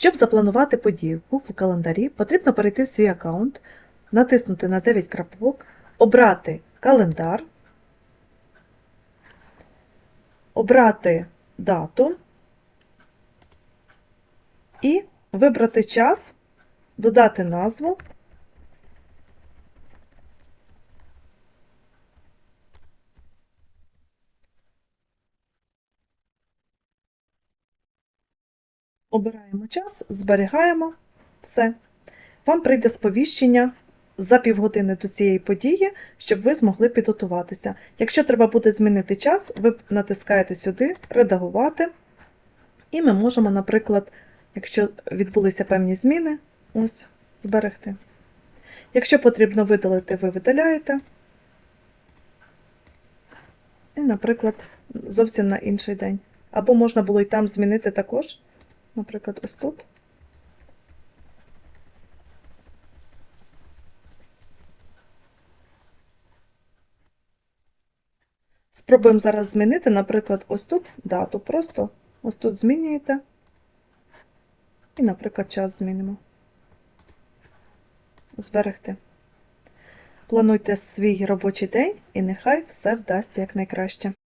Щоб запланувати подію в Google календарі, потрібно перейти в свій аккаунт, натиснути на 9 крапок, обрати календар, обрати дату і вибрати час, додати назву. Обираємо час, зберігаємо все. Вам прийде сповіщення за півгодини до цієї події, щоб ви змогли підготуватися. Якщо треба буде змінити час, ви натискаєте сюди Редагувати. І ми можемо, наприклад, якщо відбулися певні зміни, ось, зберегти. Якщо потрібно видалити, ви видаляєте. І, наприклад, зовсім на інший день. Або можна було і там змінити також. Наприклад, ось тут. Спробуємо зараз змінити, наприклад, ось тут дату. Просто ось тут змінюєте. І, наприклад, час змінимо. Зберегти. Плануйте свій робочий день і нехай все вдасться якнайкраще.